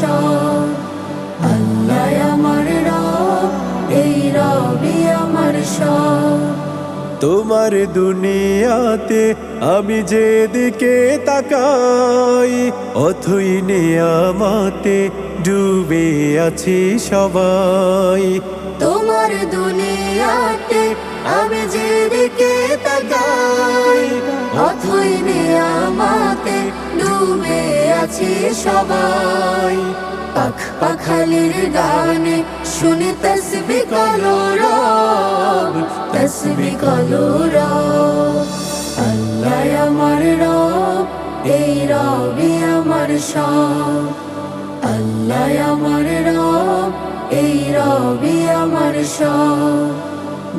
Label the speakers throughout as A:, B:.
A: সব আল্লাহ আমার রব এই রবি আমার সব।
B: তোমার দুনিয়াতে আমি যেদিকে তাকাই অথই নেয়ামাতে ডুবে আছি সবাই।
A: তোমার দুনিয়াতে আমি যেদিকে তাকাই অথই নিয়ামাতে ডুবে আছি সবাই। পাখ পাখালির গানে শুনে তসবি কলো রব, তসবি কলো রব। আল্লাহ আমার রব, এই রবি আমার সব। আল্লাহ আমার রব, এই রবি আমার সব।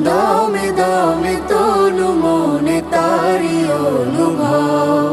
A: দমে দমে তনু মনে তারি অনুভব।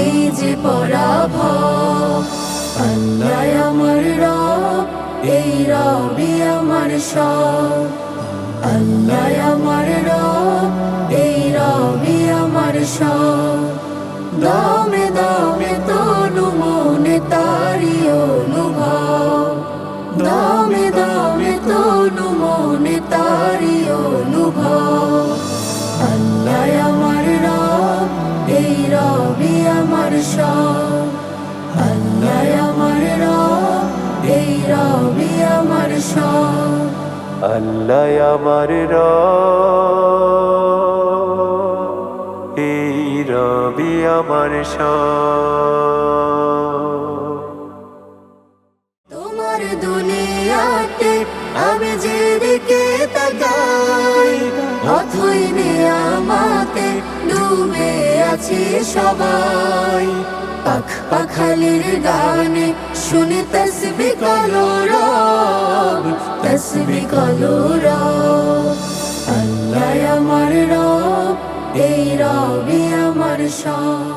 A: নেই যে পরাভ আল্লাহ আমার রব, এই রবি আমার সব। আল্লাহ আমার রব, এই রবি আমার সব। দমে দমে তনু মনে তারি অনুভব। সব আল্লাহ আমার রব, এই রবি আমার সব
B: আল্লাহ আমার রব। এই রবি
A: তোমার দুনিয়াতে আমি যেদিকে তাকাই, অথই নিয়ামাতে ডুবে গেছে সবাই। পাখ পাখালির গানে শুনে তসবি কলো রব, তসবি কলো রব। আল্লাহ আমার রব, এই রবি আমার সব।